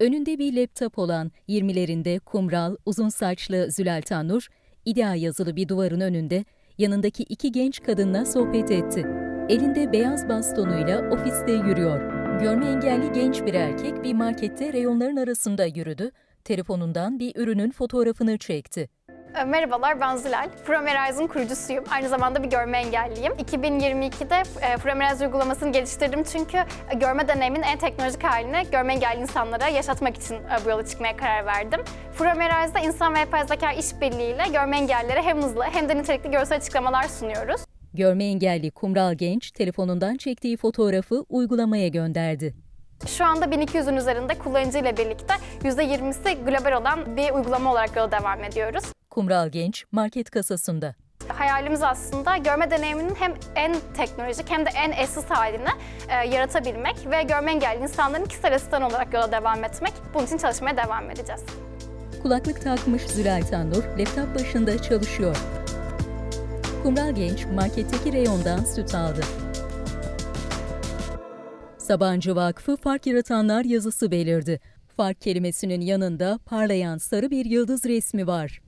Önünde bir laptop olan 20'lerinde kumral, uzun saçlı Zülal Tanur, İDEA yazılı bir duvarın önünde yanındaki iki genç kadınla sohbet etti. Elinde beyaz bastonuyla ofiste yürüyor. Görme engelli genç bir erkek bir markette reyonların arasında yürüdü. Telefonundan bir ürünün fotoğrafını çekti. E, Merhabalar ben Zülal. Promerize'ın kurucusuyum. Aynı zamanda bir görme engelliyim. 2022'de e, Promerize uygulamasını geliştirdim çünkü e, görme deneyimin en teknolojik halini görme engelli insanlara yaşatmak için e, bu yola çıkmaya karar verdim. Promerize'da insan ve yapay zeka işbirliğiyle görme engellilere hem hızlı hem de nitelikli görsel açıklamalar sunuyoruz. Görme engelli kumral genç telefonundan çektiği fotoğrafı uygulamaya gönderdi. Şu anda 1200'ün üzerinde kullanıcı ile birlikte %20'si global olan bir uygulama olarak yola devam ediyoruz. Kumral genç market kasasında. Hayalimiz aslında görme deneyiminin hem en teknolojik hem de en eşsiz halini e, yaratabilmek ve görme engelli insanların kişisel asistan olarak yola devam etmek. Bunun için çalışmaya devam edeceğiz. Kulaklık takmış Zülal Tanur laptop başında çalışıyor. Kumral genç marketteki reyondan süt aldı. Sabancı Vakfı Fark Yaratanlar yazısı belirdi. Fark kelimesinin yanında parlayan sarı bir yıldız resmi var.